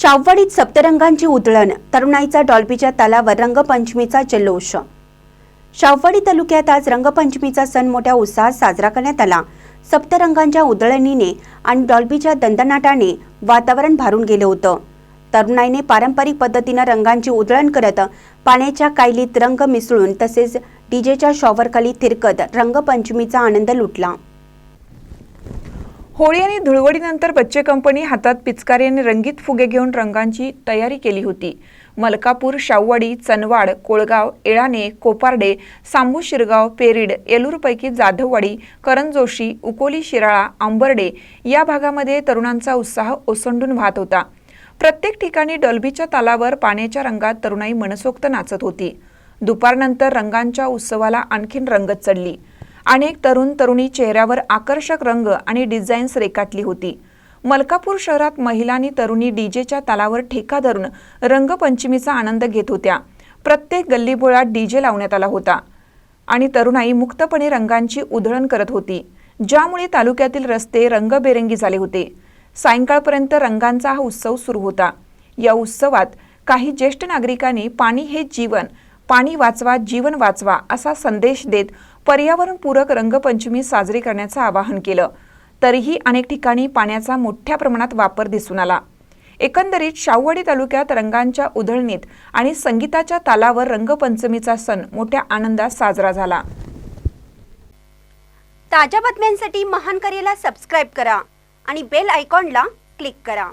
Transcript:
शाववाडीत सप्तरंगांची उधळण तरुणाईचा डॉल्बीच्या तालावर रंगपंचमीचा जल्लोष. शाववाडी तालुक्यात आज रंगपंचमीचा सण मोठ्या उत्साहात साजरा करण्यात आला. सप्तरंगांच्या उधळणीने आणि डॉल्बीच्या दंदनाटाने वातावरण भारून गेलं होतं. तरुणाईने पारंपरिक पद्धतीनं रंगांची उधळण करत पाण्याच्या कायलीत रंग मिसळून तसेच डीजेच्या शॉवरखाली थिरकत रंगपंचमीचा आनंद लुटला. होळी आणि धुळवडीनंतर बच्चे कंपनी हातात पिचकारी आणि रंगीत फुगे घेऊन रंगांची तयारी केली होती. मलकापूर शाववाडी चनवाड कोळगाव एळाणे कोपार्डे सांबू शिरगाव पेरीड येलूरपैकी जाधववाडी करंजोशी उकोली शिराळा आंबर्डे या भागामध्ये तरुणांचा उत्साह ओसंडून वाहत होता. प्रत्येक ठिकाणी डॉल्बीच्या तालावर पाण्याच्या रंगात तरुणाई मनसोक्त नाचत होती. दुपारनंतर रंगांच्या उत्सवाला आणखीन रंगत चढली. अनेक तरुण तरुणी चेहऱ्यावर आकर्षक रंग आणि डिझाईन्स रेखाटली होती. मलकापूर शहरात महिला आणि तरुणी डीजेच्या तालावर ठेका धरून रंगपंचमीचा आनंद घेत होत्या. प्रत्येक गल्लीबोळात डीजे लावण्यात आला होता आणि तरुणाई मुक्तपणे रंगांची उधळण करत होती. ज्यामुळे तालुक्यातील रस्ते रंगबेरंगी झाले होते. सायंकाळपर्यंत रंगांचा हा उत्सव सुरू होता. या उत्सवात काही ज्येष्ठ नागरिकांनी पाणी हे जीवन पाणी वाचवा जीवन वाचवा असा संदेश देत पर्यावरणपूरक रंगपंचमी साजरी करण्याचं आवाहन केलं. तरीही अनेक ठिकाणी पाण्याचा मोठ्या प्रमाणात वापर दिसून आला. एकंदरीत शाहूवाडी तालुक्यात रंगांच्या उधळणीत आणि संगीताच्या तालावर रंगपंचमीचा सण मोठ्या आनंदात साजरा झाला. ताज्या बातम्यांसाठी महान करेला सबस्क्राईब करा आणि बेल आयकॉनला क्लिक करा.